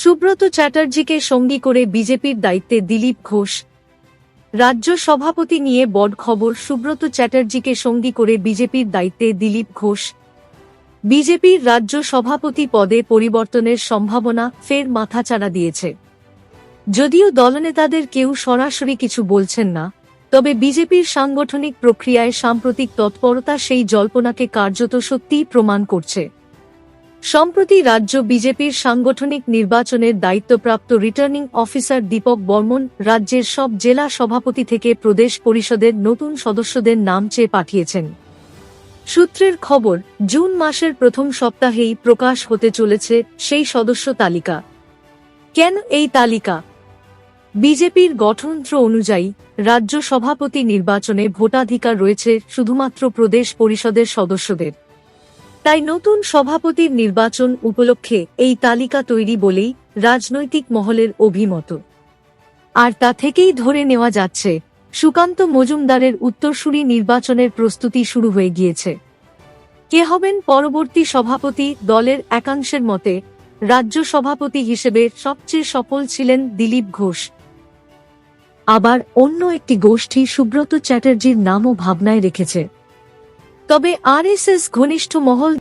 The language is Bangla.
সুব্রত চ্যাটার্জিকে সঙ্গী করে বিজেপির দায়িত্বে দিলীপ ঘোষ। রাজ্য সভাপতি নিয়ে বড় খবর, সুব্রত চ্যাটার্জিকে সঙ্গী করে বিজেপির দায়িত্বে দিলীপ ঘোষ। বিজেপির রাজ্য সভাপতি পদে পরিবর্তনের সম্ভাবনা ফের মাথাচাড়া দিয়েছে। যদিও দলনেতাদের কেউ সরাসরি কিছু বলছেন না, তবে বিজেপির সাংগঠনিক প্রক্রিয়ায় সাম্প্রতিক তৎপরতা সেই জল্পনাকে কার্যত সত্যিই প্রমাণ করছে। সম্প্রতি রাজ্য বিজেপির সাংগঠনিক নির্বাচনের দায়িত্বপ্রাপ্ত রিটার্নিং অফিসার দীপক বর্মন রাজ্যের সব জেলা সভাপতি থেকে প্রদেশ পরিষদের নতুন সদস্যদের নাম চেয়ে পাঠিয়েছেন। সূত্রের খবর, জুন মাসের প্রথম সপ্তাহেই প্রকাশ হতে চলেছে সেই সদস্য তালিকা। কেন এই তালিকা? বিজেপির গঠনতন্ত্র অনুযায়ী, রাজ্য সভাপতি নির্বাচনে ভোটাধিকার রয়েছে শুধুমাত্র প্রদেশ পরিষদের সদস্যদের। তাই নতুন সভাপতির নির্বাচন উপলক্ষে এই তালিকা তৈরি বলেই রাজনৈতিক মহলের অভিমত। আর তা থেকেই ধরে নেওয়া যাচ্ছে, সুকান্ত মজুমদারের উত্তরসূরি নির্বাচনের প্রস্তুতি শুরু হয়ে গিয়েছে। কে হবেন পরবর্তী সভাপতি দলের একাংশের মতে, রাজ্য সভাপতি হিসেবে সবচেয়ে সফল ছিলেন দিলীপ ঘোষ। আবার অন্য একটি গোষ্ঠী সুব্রত চ্যাটার্জির নামও ভাবনায় রেখেছে। তবে আরএসএস ঘনিষ্ঠ মহল